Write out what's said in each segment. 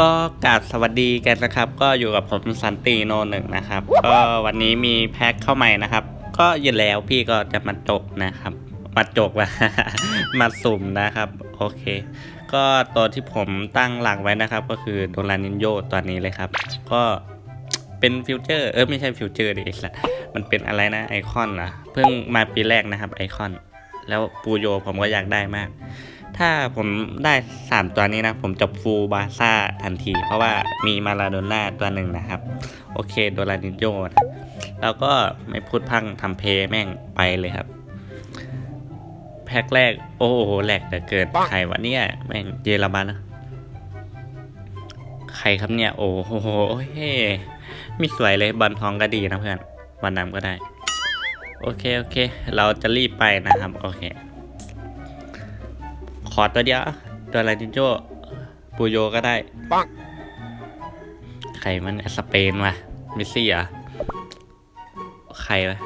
ก็กราบสวัสดีกันนะครับ ก็อยู่กับผมสันติโนหนึ่งนะครับ ก็วันนี้มีแพ็คเข้าใหม่นะครับ ก็ยินแล้วพี่ก็จะมาจกนะครับ มาจกว่ามาสุ่มนะครับ โอเค ก็ตัวที่ผมตั้งหลักไว้นะครับ ก็คือโดรานินโยตัวนี้เลยครับ ก็เป็นฟิวเจอร์เออไม่ใช่ฟิวเจอร์ดิไอ้สัสมันเป็นอะไรนะไอคอนนะเพิ่งมาปีแรกนะครับไอคอน แล้วปูโยผมก็อยากได้มาก ถ้าผมได้ 3 ตัวนี้นะ ผมจะฟูลบาซ่าทันที เพราะว่ามีมาลาโดน่าตัวหนึ่งนะครับ โอเคโดรานินโยนะแล้วก็ไม่พูดพังทำเพลย์แม่งไปเลยครับ แพ็คแรก โอ้โหแหลกเหลือเกินใครวะเนี่ย แม่งเยอรมันนะใครครับเนี่ย โอ้โหเฮ้มีสวยเลยบอลทองก็ดีนะเพื่อนบอลนำก็ได้ โอเค โอเค เราจะรีบไปนะครับ โอเค ขอตัวเดียวตัวอะไรนินโจปูโยก็ได้ปังใครมันสเปนวะเมสซี่เหรอะใครวะ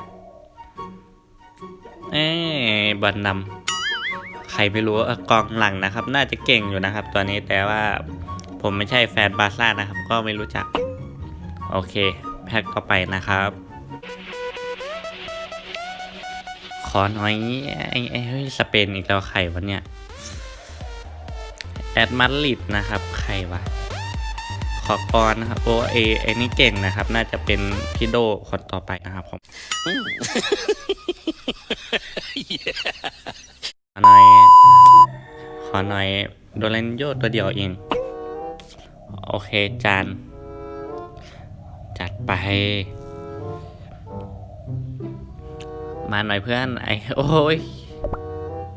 เอ้ยบอลนำใครไม่รู้เออกองหลังนะครับ น่าจะเก่งอยู่นะครับ ตัวนี้แต่ว่าผมไม่ใช่แฟนบาร์ซ่านะครับ ก็ไม่รู้จัก โอเค แพ็คต่อไปนะครับ ขอหน่อยไอ้ไอ้เฮ้ยสเปนอีกแล้วใครวะเนี่ยแอดมาดริดนะครับ ใครวะ ขอกรนะครับโอเอไอ้นี่เก่งนะครับ น่าจะเป็นพี่โดคนต่อไปนะครับผมขอหน่อย ขอหน่อย โดเรนโยตัวเดียวเอง โอเคจานจัดไป มาหน่อยเพื่อนไอโอ้ย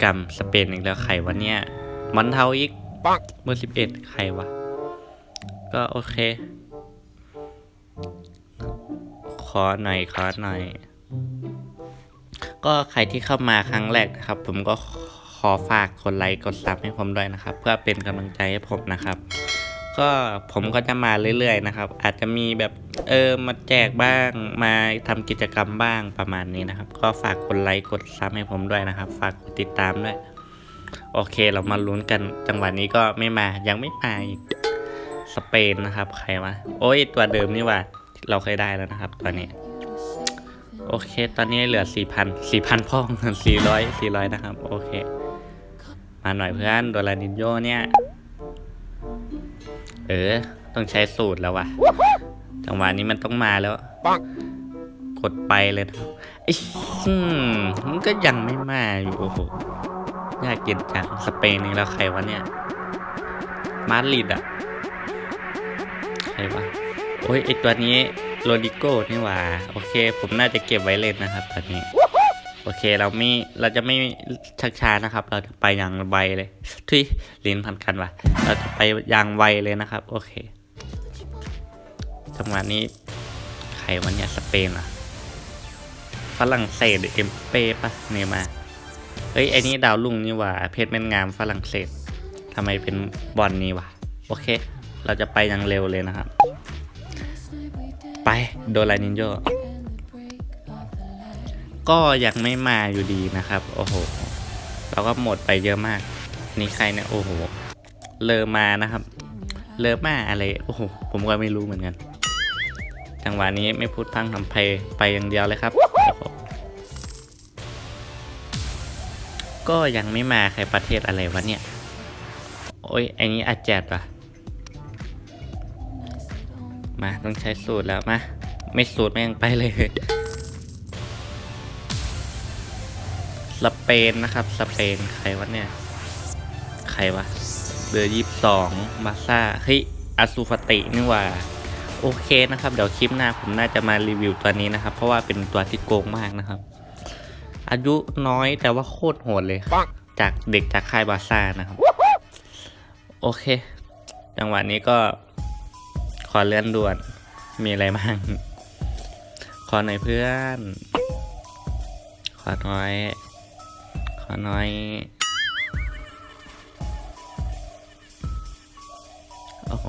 กำสเปนอีกแล้วใครวะเนี่ยมอนเทาอีก เบอร์สิบเอ็ดใครวะ ก็โอเค ขอหน่อยขอหน่อย ก็ใครที่เข้ามาครั้งแรกนะครับ ผมก็ขอฝากกดไลค์กดซับให้ผมด้วยนะครับ เพื่อเป็นกำลังใจให้ผมนะครับ ก็ผมก็จะมาเรื่อยๆนะครับ อาจจะมีแบบเออมาแจกบ้างมาทำกิจกรรมบ้างประมาณนี้นะครับ ก็ฝากกดไลค์กดซับให้ผมด้วยนะครับ ฝากกดติดตามด้วย โอเคเรามาลุ้นกันจังหวะนี้ก็ไม่มายังไม่มาอีกสเปนนะครับ ใครวะโอ้ยตัวเดิมนี่ว่าเราเคยได้แล้วนะครับตัวนี้ โอเค ตอนนี้เหลือสี่พันสี่พันพ่องสี่ร้อยสี่ร้อยนะครับ โอเค มาหน่อยเพื่อนโดรานินโยเนี่ย เออ ต้องใช้สูตรแล้ววะจังหวะนี้มันต้องมาแล้วกดไปเลยนะไอ้มันก็ยังไม่มาอยู่โอ้โห ยากเย็นจังสเปนนี่แล้วใครวะเนี่ย มาดริดอะใครวะโอ้ยไอตัวนี้โรดิโก้นี่หว่า โอเค ผมน่าจะเก็บไว้เล่นนะครับตอนนี้ โอเคเราไม่เราจะไม่ชักช้านะครับ เราจะไปอย่างไวเลยทุยลิ้นพันกันวะเราจะไปอย่างไวเลยนะครับ โอเคจังหวะนี้ใครวันเนี่ยสเปนอะฝรั่งเศสหรือเอ็มเป้ปะเนยมา เฮ้ยไอ้นี่ดาวลุ่งนี่ว่าเพชรแม่นงามฝรั่งเศสทำไมเป็นบอลนี้วะโอเค เราจะไปอย่างเร็วเลยนะครับ ไปโดรานินโยก็ยังไม่มาอยู่ดีนะครับ โอ้โห เราก็หมดไปเยอะมาก นี่ใครเนี่ยโอ้โห เลอมานะครับ เลอมาอะไร โอ้โห ผมก็ไม่รู้เหมือนกัน จังหวะนี้ไม่พูดพังทำเพลไปอย่างเดียวเลยครับ ก็ยังไม่มาใครประเทศอะไรวะเนี่ย โอ้ยไอ้นนี้อาจแจดปะมา ต้องใช้สูตรแล้ว มา ไม่สูตรแม่งไปเลย สเปนนะครับ สเปน ใครวะเนี่ย ใครวะเบอร์ยี่สองบาซ่าเฮ้ยอาซูฟตินี่ว่า โอเคนะครับ เดี๋ยวคลิปหน้าผมน่าจะมารีวิวตัวนี้นะครับ เพราะว่าเป็นตัวที่โกงมากนะครับ อายุน้อยแต่ว่าโคตรโหดเลยปังจากเด็กจากค่ายบาซ่านะครับ โอเค จังหวะนี้ก็ขอเลื่อนด่วน มีอะไรบ้าง ขอหน่อยเพื่อน ขอหน่อย ขอหน่อย โอ้โห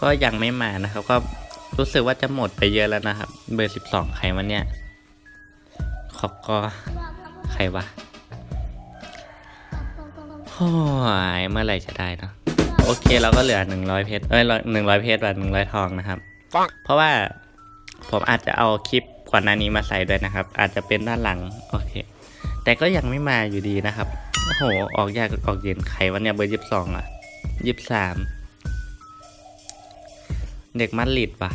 ก็ยังไม่มานะครับ ก็รู้สึกว่าจะหมดไปเยอะแล้วนะครับ เบอร์สิบสองใครวันเนี้ย ขอบก็ใครวะโอ้ยเมื่อไหร่จะได้เนอะโอเคเราก็เหลือหนึ่งร้อยเพชรเอ้ยหนึ่งร้อยเพชรแบบหนึ่งร้อยทองนะครับ เพราะว่าผมอาจจะเอาคลิปก่อนหน้านี้มาใส่ด้วยนะครับ อาจจะเป็นด้านหลังโอเค แต่ก็ยังไม่มาอยู่ดีนะครับโอ้โหออกยากออกเย็นไขวันเนี้ยเบอร์ยี่สิบสองอะยี่สิบสามเด็กมัดลิดปะ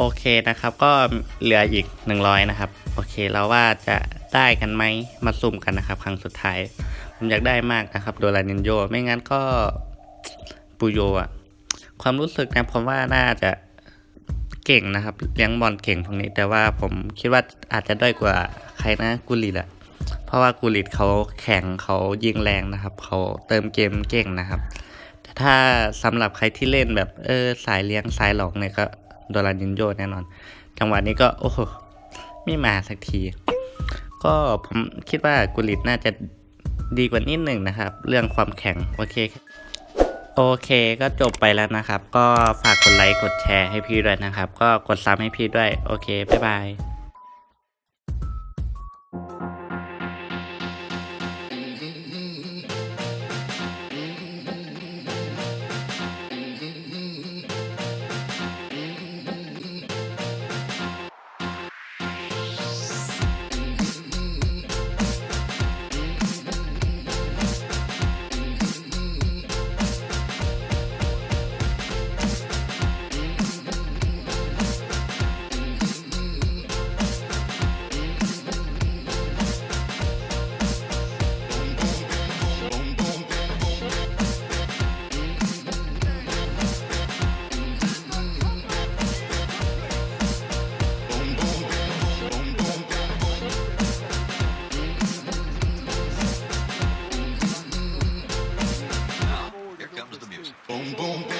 โอเคนะครับ ก็เหลืออีกหนึ่งร้อยนะครับ โอเคเราว่าจะได้กันไหมมาสุ่มกันนะครับ ครั้งสุดท้าย ผมอยากได้มากนะครับ โดรานินโยไม่งั้นก็ปูโยอะความรู้สึกนะผมว่าน่าจะเก่งนะครับ เลี้ยงบอลเก่งตรงนี้ แต่ว่าผมคิดว่าอาจจะด้อยกว่าใครนะกุลิตอะเพราะว่ากุลิตเขาแข็งเขายิงแรงนะครับเขาเติมเกมเก่งนะครับ แต่ถ้าสำหรับใครที่เล่นแบบเออสายเลี้ยงสายหลอกเนี่ยก็ โดรานินโยแน่นอน จังหวะนี้ก็ โอ้โหไม่มาสักที ก็ผมคิดว่ากุลิตน่าจะดีกว่านิดหนึ่งนะครับ เรื่องความแข็ง โอเค โอเคก็จบไปแล้วนะครับ ก็ฝากกดไลค์กดแชร์ให้พี่ด้วยนะครับ ก็กดซับให้พี่ด้วย โอเค บ๊ายบาย Boom, boom,